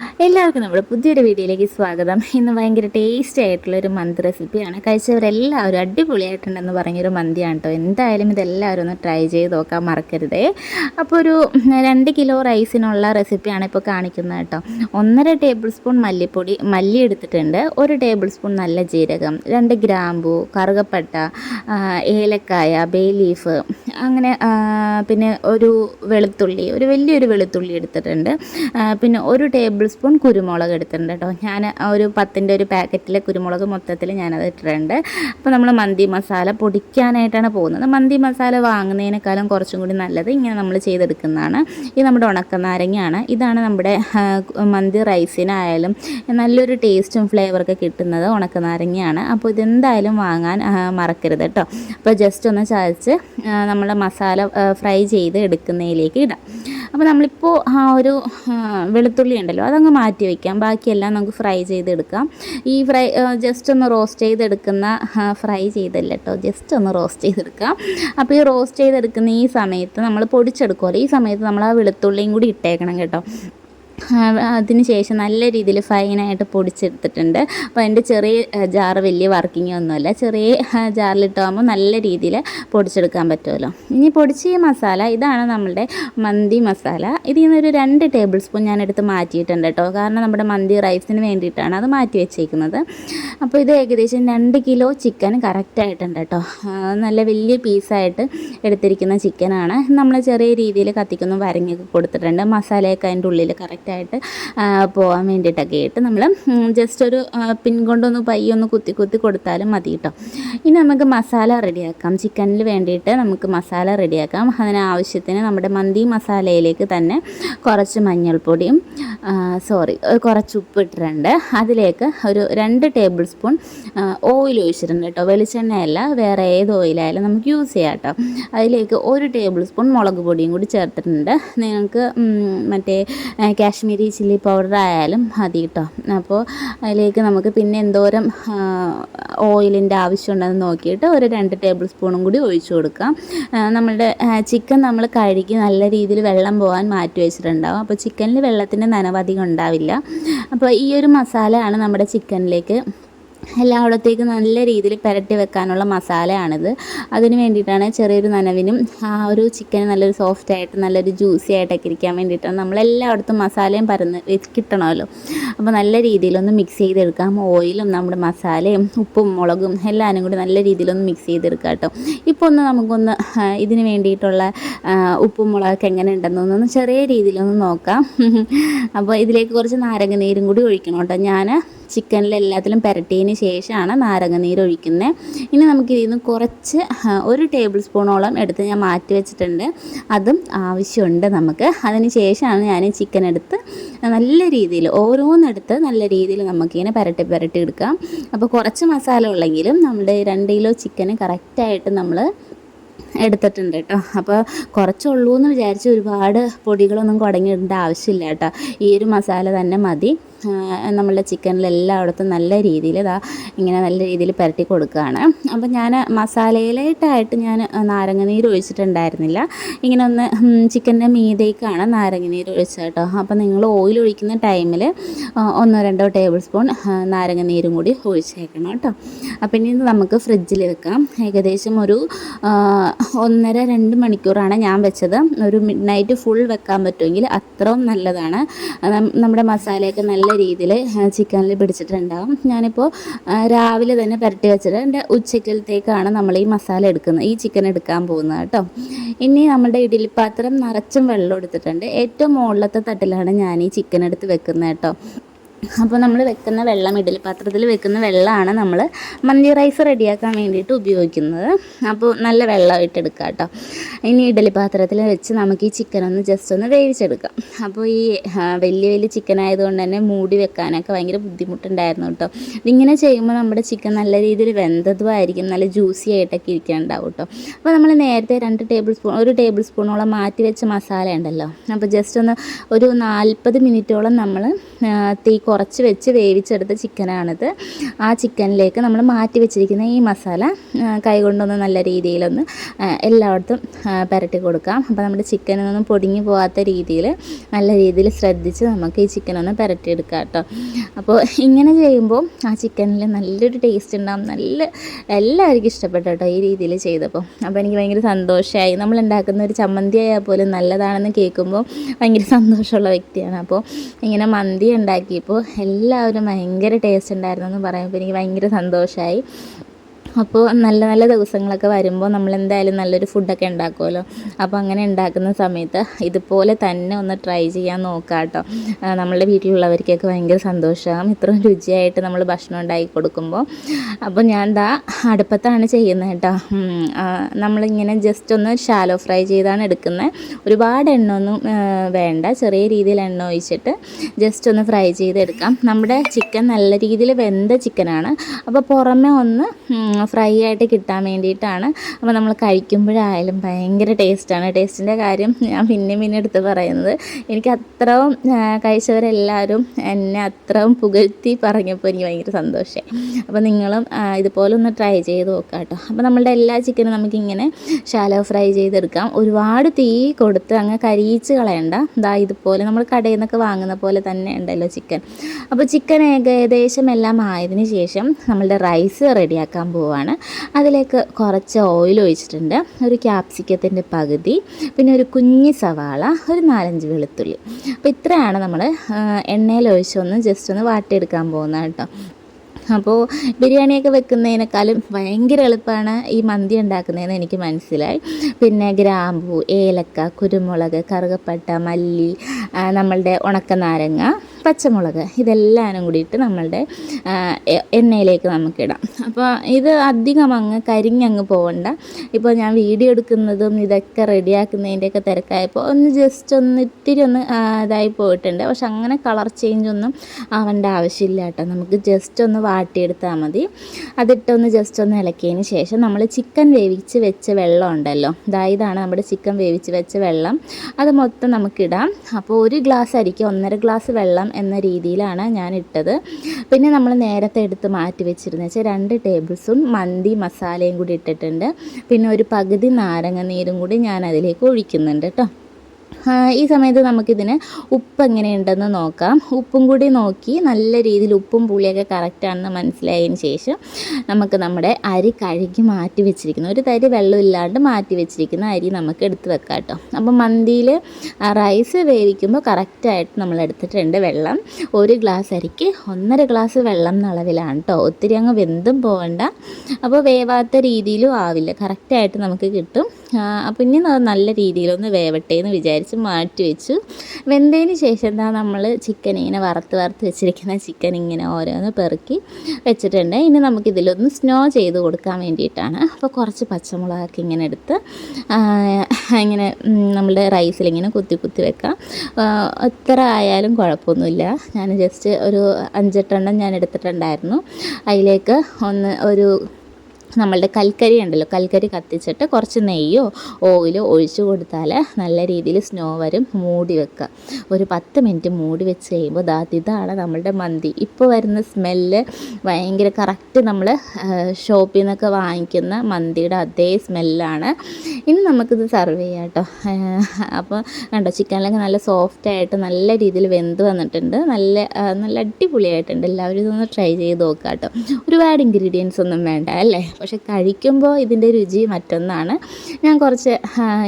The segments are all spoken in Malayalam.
എല്ലാവർക്കും നമ്മുടെ പുതിയൊരു വീഡിയോയിലേക്ക് സ്വാഗതം. ഇന്ന് ഭയങ്കര ടേസ്റ്റി ആയിട്ടുള്ള ഒരു മന്തി റെസിപ്പിയാണ് കഴിച്ചവരെല്ലാവരും അടിപൊളിയായിട്ടുണ്ടെന്ന് പറഞ്ഞൊരു മന്തിയാണ് കേട്ടോ എന്തായാലും ഇതെല്ലാവരും ഒന്ന് ട്രൈ ചെയ്ത് നോക്കാൻ മറക്കരുതേ. അപ്പോൾ ഒരു രണ്ട് കിലോ റൈസിനുള്ള റെസിപ്പിയാണ് ഇപ്പോൾ കാണിക്കുന്നത് കേട്ടോ ഒന്നര ടേബിൾ സ്പൂൺ മല്ലിപ്പൊടി മല്ലി എടുത്തിട്ടുണ്ട്. ഒരു ടേബിൾ സ്പൂൺ നല്ല ജീരകം രണ്ട് ഗ്രാമ്പു കറുകപ്പട്ട ഏലക്കായ ബേ ലീഫ് അങ്ങനെ പിന്നെ ഒരു വെളുത്തുള്ളി ഒരു വലിയൊരു വെളുത്തുള്ളി എടുത്തിട്ടുണ്ട്. പിന്നെ ഒരു ടേബിൾ സ്പൂൺ കുരുമുളക് എടുത്തിട്ടുണ്ട് കേട്ടോ. ഞാൻ ഒരു പത്തിന്റെ ഒരു പാക്കറ്റിലെ കുരുമുളക് മൊത്തത്തിൽ ഞാനത് ഇട്ടിട്ടുണ്ട്. അപ്പോൾ നമ്മൾ മന്തി മസാല പൊടിക്കാനായിട്ടാണ് പോകുന്നത്. മന്തി മസാല വാങ്ങുന്നതിനേക്കാളും കുറച്ചും കൂടി നല്ലത് ഇങ്ങനെ നമ്മൾ ചെയ്തെടുക്കുന്നതാണ്. ഇത് നമ്മുടെ ഉണക്ക നാരങ്ങയാണ് ഇതാണ് നമ്മുടെ മന്തി റൈസിനായാലും നല്ലൊരു ടേസ്റ്റും ഫ്ലേവറൊക്കെ കിട്ടുന്നത് ഉണക്ക നാരങ്ങയാണ് അപ്പോൾ ഇതെന്തായാലും വാങ്ങാൻ മറക്കരുത് കേട്ടോ. അപ്പോൾ ജസ്റ്റ് ഒന്ന് ചതച്ച് നമ്മൾ മസാല ഫ്രൈ ചെയ്ത് എടുക്കുന്നതിലേക്ക് ഇടാം. അപ്പോൾ നമ്മളിപ്പോൾ ആ ഒരു വെളുത്തുള്ളി ഉണ്ടല്ലോ അതങ്ങ് മാറ്റി വയ്ക്കാം ബാക്കിയെല്ലാം നമുക്ക് ഫ്രൈ ചെയ്തെടുക്കാം. ഈ ഫ്രൈ ജസ്റ്റ് ഒന്ന് റോസ്റ്റ് ചെയ്തെടുക്കുന്ന ഫ്രൈ ചെയ്തല്ല കേട്ടോ ജസ്റ്റ് ഒന്ന് റോസ്റ്റ് ചെയ്തെടുക്കാം. അപ്പോൾ ഈ റോസ്റ്റ് ചെയ്തെടുക്കുന്ന ഈ സമയത്ത് നമ്മൾ പൊടിച്ചെടുക്കുമല്ലോ ഈ സമയത്ത് നമ്മൾ ആ വെളുത്തുള്ളിയും കൂടി ഇട്ടേക്കണം കേട്ടോ. അതിന് ശേഷം നല്ല രീതിയിൽ ഫൈനായിട്ട് പൊടിച്ചെടുത്തിട്ടുണ്ട്. അപ്പോൾ എന്റെ ചെറിയ ജാറ് വലിയ വർക്കിംഗ് ഒന്നുമല്ല. ചെറിയ ജാറിലിട്ടാകുമ്പോൾ നല്ല രീതിയിൽ പൊടിച്ചെടുക്കാൻ പറ്റുമല്ലോ. ഇനി പൊടിച്ച മസാല ഇതാണ് നമ്മളുടെ മന്തി മസാല. ഇതിൽ നിന്നൊരു രണ്ട് ടേബിൾ സ്പൂൺ ഞാൻ എടുത്ത് മാറ്റിയിട്ടുണ്ട് കേട്ടോ. കാരണം നമ്മുടെ മന്തി റൈസിന് വേണ്ടിയിട്ടാണ് അത് മാറ്റി വെച്ചേക്കുന്നത്. അപ്പോൾ ഇത് ഏകദേശം രണ്ട് കിലോ ചിക്കൻ കറക്റ്റായിട്ടുണ്ട് കേട്ടോ. നല്ല വലിയ പീസായിട്ട് എടുത്തിരിക്കുന്ന ചിക്കനാണ് നമ്മൾ ചെറിയ രീതിയിൽ കത്തിക്കൊന്ന് വരഞ്ഞൊക്കെ കൊടുത്തിട്ടുണ്ട്. മസാലയൊക്കെ അതിന്റെ ഉള്ളിൽ കറക്റ്റായിട്ട് പോകാൻ വേണ്ടിയിട്ടൊക്കെ ആയിട്ട് നമ്മൾ ജസ്റ്റ് ഒരു പിൻ കൊണ്ടൊന്ന് പയ്യൊന്ന് കുത്തി കുത്തി കൊടുത്താലും മതി കേട്ടോ ഇനി നമുക്ക് മസാല റെഡിയാക്കാം. ചിക്കനിൽ വേണ്ടിയിട്ട് നമുക്ക് മസാല റെഡിയാക്കാം. അതിനാവശ്യത്തിന് നമ്മുടെ മന്തി മസാലയിലേക്ക് തന്നെ കുറച്ച് മഞ്ഞൾപ്പൊടിയും സോറി കുറച്ച് ഉപ്പ് ഇട്ടിട്ടുണ്ട് അതിലേക്ക് ഒരു രണ്ട് ടേബിൾ സ്പൂൺ ഓയിൽ ഒഴിച്ചിട്ടുണ്ട് കേട്ടോ വെളിച്ചെണ്ണയല്ല വേറെ ഏത് ഓയിലായാലും നമുക്ക് യൂസ് ചെയ്യാം കേട്ടോ അതിലേക്ക് ഒരു ടേബിൾ സ്പൂൺ മുളക് പൊടിയും കൂടി ചേർത്തിട്ടുണ്ട്. നിങ്ങൾക്ക് മറ്റേ കാശ്മീരി ചില്ലി പൗഡർ ആയാലും മതി കേട്ടോ. അപ്പോൾ അതിലേക്ക് നമുക്ക് പിന്നെ എന്തോരം ഓയിലിന്റെ ആവശ്യമുണ്ടെന്ന് നോക്കിയിട്ട് ഒരു രണ്ട് ടേബിൾ സ്പൂണും കൂടി ഒഴിച്ചു കൊടുക്കാം. നമ്മളുടെ ചിക്കൻ നമ്മൾ കഴുകി നല്ല രീതിയിൽ വെള്ളം പോകാൻ മാറ്റി വെച്ചിട്ടുണ്ടാവും. അപ്പോൾ ചിക്കനിൽ വെള്ളത്തിന്റെ നനവധികം ഉണ്ടാവില്ല. അപ്പോൾ ഈ ഒരു മസാലയാണ് നമ്മുടെ ചിക്കനിലേക്ക് എല്ലായിടത്തേക്കും നല്ല രീതിയിൽ പുരട്ടി വെക്കാനുള്ള മസാലയാണിത്. അതിന് വേണ്ടിയിട്ടാണ് ചെറിയൊരു നനവിനും ആ ഒരു ചിക്കൻ നല്ലൊരു സോഫ്റ്റ് ആയിട്ട് നല്ലൊരു ജ്യൂസി ആയിട്ടൊക്കെ ഇരിക്കാൻ വേണ്ടിയിട്ടാണ് നമ്മളെല്ലായിടത്തും മസാലയും പരന്ന് കിട്ടണമല്ലോ. അപ്പോൾ നല്ല രീതിയിലൊന്ന് മിക്സ് ചെയ്തെടുക്കാം. ഓയിലും നമ്മുടെ മസാലയും ഉപ്പും മുളകും എല്ലാവരും കൂടി നല്ല രീതിയിലൊന്ന് മിക്സ് ചെയ്തെടുക്കാം കേട്ടോ. ഇപ്പോൾ ഒന്ന് നമുക്കൊന്ന് ഇതിന് വേണ്ടിയിട്ടുള്ള ഉപ്പും മുളകൊക്കെ എങ്ങനെ ഉണ്ടെന്നൊന്ന് ചെറിയ രീതിയിലൊന്ന് നോക്കാം. അപ്പോൾ ഇതിലേക്ക് കുറച്ച് നാരങ്ങ നീരും കൂടി ഒഴിക്കണം കേട്ടോ. ഞാൻ ചിക്കനിൽ എല്ലാത്തിലും പുരട്ടിയതിന് ശേഷമാണ് നാരങ്ങ നീര് ഒഴിക്കുന്നത്. ഇനി നമുക്ക് ഇതിൽ നിന്ന് കുറച്ച് ഒരു ടേബിൾ സ്പൂണോളം എടുത്ത് ഞാൻ മാറ്റി വെച്ചിട്ടുണ്ട്. അതും ആവശ്യമുണ്ട് നമുക്ക്. അതിന് ശേഷമാണ് ഞാൻ ചിക്കൻ എടുത്ത് നല്ല രീതിയിൽ ഓരോന്നെടുത്ത് നല്ല രീതിയിൽ നമുക്കിങ്ങനെ പുരട്ടി പുരട്ടി എടുക്കാം. അപ്പോൾ കുറച്ച് മസാല ഉള്ളെങ്കിലും നമ്മുടെ രണ്ട് കിലോ ചിക്കന് കറക്റ്റായിട്ട് നമ്മൾ എടുത്തിട്ടുണ്ട് കേട്ടോ. അപ്പോൾ കുറച്ചുള്ളൂ എന്ന് വിചാരിച്ച് ഒരുപാട് പൊടികളൊന്നും കുടങ്ങിയിടേണ്ട ആവശ്യമില്ല കേട്ടോ. ഈ ഒരു മസാല തന്നെ മതി. നമ്മളുടെ ചിക്കനിൽ എല്ലായിടത്തും നല്ല രീതിയിൽ ഇതാ ഇങ്ങനെ നല്ല രീതിയിൽ പുരട്ടി കൊടുക്കുകയാണ്. അപ്പോൾ ഞാൻ മസാലയിലായിട്ടായിട്ട് ഞാൻ നാരങ്ങ നീര് ഒഴിച്ചിട്ടുണ്ടായിരുന്നില്ല. ഇങ്ങനെ ഒന്ന് ചിക്കന്റെ മീതേക്കാണ് നാരങ്ങ നീര് ഒഴിച്ചത് കേട്ടോ. അപ്പോൾ നിങ്ങൾ ഓയിൽ ഒഴിക്കുന്ന ടൈമിൽ ഒന്നോ രണ്ടോ ടേബിൾ സ്പൂൺ നാരങ്ങ നീരും കൂടി ഒഴിച്ചേക്കണം കേട്ടോ. അപ്പം ഇനി നമുക്ക് ഫ്രിഡ്ജിൽ വെക്കാം. ഏകദേശം ഒരു ഒന്നര രണ്ട് മണിക്കൂറാണ് ഞാൻ വെച്ചത്. ഒരു മിഡ് നൈറ്റ് ഫുൾ വെക്കാൻ പറ്റുമെങ്കിൽ അത്രയും നല്ലതാണ്. നമ്മുടെ മസാലയൊക്കെ നല്ല രീതിയിൽ ചിക്കനിൽ പിടിച്ചിട്ടുണ്ടാകും ഞാനിപ്പോൾ രാവിലെ തന്നെ പുരട്ടി വെച്ചിട്ട് ഉച്ചക്കലത്തേക്കാണ് നമ്മൾ ഈ മസാല എടുക്കുന്നത്. ഈ ചിക്കൻ എടുക്കാൻ പോകുന്നത് കേട്ടോ. ഇനി നമ്മുടെ ഇഡലിപ്പാത്രം നിറച്ചും വെള്ളം എടുത്തിട്ടുണ്ട്. ഏറ്റവും മുകളിലത്തെ തട്ടിലാണ് ഞാൻ ഈ ചിക്കൻ എടുത്ത് വെക്കുന്നത് കേട്ടോ. അപ്പോൾ നമ്മൾ വെക്കുന്ന വെള്ളം ഇഡലി പാത്രത്തിൽ വെക്കുന്ന വെള്ളമാണ് നമ്മൾ മന്തി റൈസ് റെഡിയാക്കാൻ വേണ്ടിയിട്ട് ഉപയോഗിക്കുന്നത്. അപ്പോൾ നല്ല വെള്ളം ഇട്ടെടുക്കുക കേട്ടോ. ഇനി ഇഡലി പാത്രത്തിൽ വെച്ച് നമുക്ക് ഈ ചിക്കൻ ഒന്ന് ജസ്റ്റ് ഒന്ന് വേവിച്ചെടുക്കാം. അപ്പോൾ ഈ വലിയ വലിയ ചിക്കൻ ആയതുകൊണ്ട് തന്നെ മൂടി വെക്കാനൊക്കെ ഭയങ്കര ബുദ്ധിമുട്ടുണ്ടായിരുന്നു കേട്ടോ. ഇതിങ്ങനെ ചെയ്യുമ്പോൾ നമ്മുടെ ചിക്കൻ നല്ല രീതിയിൽ വെന്തതുമായിരിക്കും നല്ല ജ്യൂസി ആയിട്ടൊക്കെ ഇരിക്കാനുണ്ടാവും കേട്ടോ. അപ്പോൾ നമ്മൾ നേരത്തെ രണ്ട് ടേബിൾ സ്പൂൺ ഒരു ടേബിൾ സ്പൂണോളം മാറ്റി വെച്ച മസാല ഉണ്ടല്ലോ. അപ്പോൾ ജസ്റ്റ് ഒന്ന് ഒരു നാൽപ്പത് മിനിറ്റോളം നമ്മൾ തീ കുറച്ച് വെച്ച് വേവിച്ചെടുത്ത ചിക്കനാണിത്. ആ ചിക്കനിലേക്ക് നമ്മൾ മാറ്റി വെച്ചിരിക്കുന്ന ഈ മസാല കൈകൊണ്ടൊന്ന് നല്ല രീതിയിലൊന്ന് എല്ലായിടത്തും പുരട്ടി കൊടുക്കാം. അപ്പോൾ നമ്മുടെ ചിക്കനൊന്നും പൊടിഞ്ഞു പോകാത്ത രീതിയിൽ നല്ല രീതിയിൽ ശ്രദ്ധിച്ച് നമുക്ക് ഈ ചിക്കനൊന്ന് പുരട്ടിയെടുക്കാം കേട്ടോ. അപ്പോൾ ഇങ്ങനെ ചെയ്യുമ്പോൾ ആ ചിക്കനിൽ നല്ലൊരു ടേസ്റ്റ് ഉണ്ടാകും നല്ല എല്ലാവർക്കും ഇഷ്ടപ്പെട്ടു കേട്ടോ ഈ രീതിയിൽ ചെയ്തപ്പോൾ അപ്പോൾ എനിക്ക് ഭയങ്കര സന്തോഷമായി നമ്മൾ ഉണ്ടാക്കുന്ന ഒരു ചമ്മന്തി ആയാൽ പോലും നല്ലതാണെന്ന് കേൾക്കുമ്പോൾ ഭയങ്കര സന്തോഷമുള്ള വ്യക്തിയാണ്. അപ്പോൾ ഇങ്ങനെ മന്തി ഉണ്ടാക്കിയപ്പോൾ എല്ലാവരും ഭയങ്കര ടേസ്റ്റ് ഉണ്ടായിരുന്നു എന്ന് പറയുമ്പോൾ എനിക്ക് ഭയങ്കര സന്തോഷമായി അപ്പോൾ നല്ല നല്ല ദിവസങ്ങളൊക്കെ വരുമ്പോൾ നമ്മൾ എന്തായാലും നല്ലൊരു ഫുഡൊക്കെ ഉണ്ടാക്കുമല്ലോ അപ്പോൾ അങ്ങനെ ഉണ്ടാക്കുന്ന സമയത്ത് ഇതുപോലെ തന്നെ ഒന്ന് ട്രൈ ചെയ്യാൻ നോക്കാം കേട്ടോ നമ്മളുടെ വീട്ടിലുള്ളവർക്കൊക്കെ ഭയങ്കര സന്തോഷമാകും ഇത്രയും രുചിയായിട്ട് നമ്മൾ ഭക്ഷണം ഉണ്ടാക്കി കൊടുക്കുമ്പോൾ അപ്പോൾ ഞാൻ ദാ അടുപ്പത്താണ് ചെയ്യുന്നത് കേട്ടോ. നമ്മളിങ്ങനെ ജസ്റ്റ് ഒന്ന് ഷാലോ ഫ്രൈ ചെയ്താണ് എടുക്കുന്നത്. ഒരുപാട് എണ്ണ ഒന്നും വേണ്ട. ചെറിയ രീതിയിൽ എണ്ണ ഒഴിച്ചിട്ട് ജസ്റ്റ് ഒന്ന് ഫ്രൈ ചെയ്തെടുക്കാം. നമ്മുടെ ചിക്കൻ നല്ല രീതിയിൽ വെന്ത ചിക്കനാണ് അപ്പോൾ പുറമെ ഒന്ന് ഫ്രൈ ആയിട്ട് കിട്ടാൻ വേണ്ടിയിട്ടാണ്. അപ്പോൾ നമ്മൾ കഴിക്കുമ്പോഴായാലും ഭയങ്കര ടേസ്റ്റാണ് ടേസ്റ്റിന്റെ കാര്യം ഞാൻ പിന്നെയും പിന്നെ എടുത്ത് പറയുന്നത്. എനിക്ക് അത്രയും കഴിച്ചവരെല്ലാവരും എന്നെ അത്രയും പുകഴ്ത്തി പറഞ്ഞപ്പോൾ എനിക്ക് ഭയങ്കര സന്തോഷമായി അപ്പോൾ നിങ്ങളും ഇതുപോലെ ഒന്ന് ട്രൈ ചെയ്ത് നോക്കാം കേട്ടോ. അപ്പോൾ നമ്മളുടെ എല്ലാ ചിക്കനും നമുക്കിങ്ങനെ ഷാലോ ഫ്രൈ ചെയ്തെടുക്കാം. ഒരുപാട് തീ കൊടുത്ത് അങ്ങ് കരിയിച്ച് കളയണ്ട. ഇതാ ഇതുപോലെ നമ്മൾ കടയിൽ നിന്നൊക്കെ വാങ്ങുന്ന പോലെ തന്നെ ഉണ്ടല്ലോ ചിക്കൻ അപ്പോൾ ചിക്കൻ ഏകദേശം എല്ലാം ആയതിനു ശേഷം നമ്മളുടെ റൈസ് റെഡിയാക്കാൻ പോവാണ് അതിലേക്ക് കുറച്ച് ഓയിൽ ഒഴിച്ചിട്ടുണ്ട്. ഒരു ക്യാപ്സിക്കത്തിന്റെ പകുതി. പിന്നെ ഒരു കുഞ്ഞി സവാള. ഒരു നാലഞ്ച് വെളുത്തുള്ളി. അപ്പോൾ ഇത്രയാണ് നമ്മൾ എണ്ണയിൽ ഒഴിച്ചൊന്ന് ജസ്റ്റ് ഒന്ന് വാട്ടിയെടുക്കാൻ പോകുന്നത് കേട്ടോ അപ്പോൾ ബിരിയാണിയൊക്കെ വെക്കുന്നതിനേക്കാളും ഭയങ്കര എളുപ്പമാണ് ഈ മന്തി ഉണ്ടാക്കുന്നതെന്ന് എനിക്ക് മനസ്സിലായി. പിന്നെ ഗ്രാമ്പു ഏലക്ക കുരുമുളക് കറുകപ്പട്ട മല്ലി നമ്മളുടെ ഉണക്കനാരങ്ങ പച്ചമുളക് ഇതെല്ലാനും കൂടിയിട്ട് നമ്മളുടെ എണ്ണയിലേക്ക് നമുക്കിടാം അപ്പോൾ ഇത് അധികം അങ്ങ് കരിഞ്ഞങ്ങ് പോകണ്ട ഇപ്പോൾ ഞാൻ വീഡിയോ എടുക്കുന്നതും ഇതൊക്കെ റെഡിയാക്കുന്നതിന്റെയൊക്കെ തിരക്കായപ്പോൾ ഒന്ന് ജസ്റ്റ് ഒന്ന് ഇത്തിരി ഒന്ന് ഇതായി പോയിട്ടുണ്ട്. പക്ഷെ അങ്ങനെ കളർ ചേഞ്ച് ഒന്നും ആവേണ്ട ആവശ്യമില്ല കേട്ടോ. നമുക്ക് ജസ്റ്റ് ഒന്ന് വാട്ടിയെടുത്താൽ മതി. അതിട്ടൊന്ന് ജസ്റ്റ് ഒന്ന് ഇളക്കിയതിന് ശേഷം നമ്മൾ ചിക്കൻ വേവിച്ച് വെച്ച വെള്ളം ഉണ്ടല്ലോ. ഇതാണ് നമ്മുടെ ചിക്കൻ വേവിച്ച് വെച്ച വെള്ളം. അത് മൊത്തം നമുക്കിടാം. അപ്പോൾ ഒരു ഗ്ലാസ് അരിക്ക് ഒന്നര ഗ്ലാസ് വെള്ളം എന്ന രീതിയിലാണ് ഞാൻ ഇട്ടത് പിന്നെ നമ്മൾ നേരത്തെ എടുത്ത് മാറ്റി വെച്ചിരുന്ന വെച്ചാൽ രണ്ട് ടേബിൾ സ്പൂൺ മന്തി മസാലയും കൂടി ഇട്ടിട്ടുണ്ട്. പിന്നെ ഒരു പകുതി നാരങ്ങ നീരും കൂടി ഞാൻ അതിലേക്ക് ഒഴിക്കുന്നുണ്ട് കേട്ടോ ഈ സമയത്ത് നമുക്കിതിന് ഉപ്പ് എങ്ങനെയുണ്ടെന്ന് നോക്കാം. ഉപ്പും കൂടി നോക്കി നല്ല രീതിയിൽ ഉപ്പും പുളിയൊക്കെ കറക്റ്റാണെന്ന് മനസ്സിലായതിന് ശേഷം നമുക്ക് നമ്മുടെ അരി കഴുകി മാറ്റി വെച്ചിരിക്കുന്നു. ഒരു തരി വെള്ളം ഇല്ലാണ്ട് മാറ്റി വെച്ചിരിക്കുന്ന അരി നമുക്ക് എടുത്ത് വെക്കാം കേട്ടോ. അപ്പം മന്തിയിൽ റൈസ് വേവിക്കുമ്പോൾ കറക്റ്റായിട്ട് നമ്മൾ എടുത്തിട്ടുണ്ട് വെള്ളം. ഒരു ഗ്ലാസ് അരിക്ക് ഒന്നര ഗ്ലാസ് വെള്ളം എന്ന അളവിലാണ് കേട്ടോ. ഒത്തിരി അങ്ങ് വെന്തും പോകണ്ട അപ്പോൾ വേവാത്ത രീതിയിലും ആവില്ല. കറക്റ്റായിട്ട് നമുക്ക് കിട്ടും. അപ്പം ഇനി നല്ല രീതിയിലൊന്ന് വേവട്ടെ എന്ന് വിചാരിച്ച് മാറ്റി വെച്ചു. വെന്തതിന് ശേഷം എന്താ നമ്മൾ ചിക്കൻ ഇങ്ങനെ വറുത്ത് വറുത്ത് വെച്ചിരിക്കുന്ന ചിക്കൻ ഇങ്ങനെ ഓരോന്ന് പെറുക്കി വെച്ചിട്ടുണ്ട്. ഇനി നമുക്കിതിലൊന്ന് സ്നോ ചെയ്ത് കൊടുക്കാൻ വേണ്ടിയിട്ടാണ്. അപ്പോൾ കുറച്ച് പച്ചമുളകൊക്കെ ഇങ്ങനെ എടുത്ത് ഇങ്ങനെ നമ്മുടെ റൈസിൽ ഇങ്ങനെ കുത്തി കുത്തി വെക്കാം. എത്ര ആയാലും കുഴപ്പമൊന്നുമില്ല. ഞാൻ ജസ്റ്റ് ഒരു അഞ്ചെട്ടെണ്ണം ഞാൻ എടുത്തിട്ടുണ്ടായിരുന്നു. അതിലേക്ക് ഒന്ന് ഒരു നമ്മളുടെ കൽക്കരി ഉണ്ടല്ലോ കൽക്കരി കത്തിച്ചിട്ട് കുറച്ച് നെയ്യോ ഓയിലോ ഒഴിച്ചു കൊടുത്താൽ നല്ല രീതിയിൽ സ്നോ വരും മൂടി വെക്കുക. ഒരു പത്ത് മിനിറ്റ് മൂടി വെച്ച് കഴിയുമ്പോൾ ദാ ഇതാണ് നമ്മളുടെ മന്തി. ഇപ്പോൾ വരുന്ന സ്മെല്ല് ഭയങ്കര കറക്റ്റ് നമ്മൾ ഷോപ്പിൽ നിന്നൊക്കെ വാങ്ങിക്കുന്ന മന്തിയുടെ അതേ സ്മെല്ലാണ്. ഇനി നമുക്കിത് സെർവ് ചെയ്യാം കേട്ടോ. അപ്പോൾ കണ്ടോ ചിക്കനിലൊക്കെ നല്ല സോഫ്റ്റായിട്ട് നല്ല രീതിയിൽ വെന്ത് വന്നിട്ടുണ്ട്. നല്ല നല്ല അടിപൊളിയായിട്ടുണ്ട്. എല്ലാവരും ഇതൊന്ന് ട്രൈ ചെയ്ത് നോക്കാം കേട്ടോ. ഒരുപാട് ഇൻഗ്രീഡിയൻസ് ഒന്നും വേണ്ട അല്ലേ? പക്ഷെ കഴിക്കുമ്പോൾ ഇതിന്റെ രുചി മറ്റൊന്നാണ്. ഞാൻ കുറച്ച്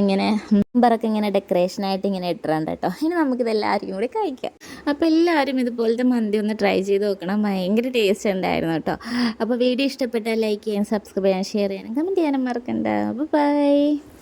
ഇങ്ങനെ നമ്പറൊക്കെ ഇങ്ങനെ ഡെക്കറേഷനായിട്ട് ഇങ്ങനെ ഇട്ടിട്ടുണ്ട് കേട്ടോ. ഇനി നമുക്കിത് എല്ലാവർക്കും കൂടി കഴിക്കാം. അപ്പോൾ എല്ലാവരും ഇതുപോലത്തെ മന്തി ഒന്ന് ട്രൈ ചെയ്ത് നോക്കണം. ഭയങ്കര ടേസ്റ്റ് ഉണ്ടായിരുന്നു കേട്ടോ. അപ്പോൾ വീഡിയോ ഇഷ്ടപ്പെട്ടാൽ ലൈക്ക് ചെയ്യാൻ സബ്സ്ക്രൈബ് ചെയ്യാൻ ഷെയർ ചെയ്യാനും കമന്റ് ചെയ്യാനും മറക്കണ്ട. അപ്പോൾ ബൈ.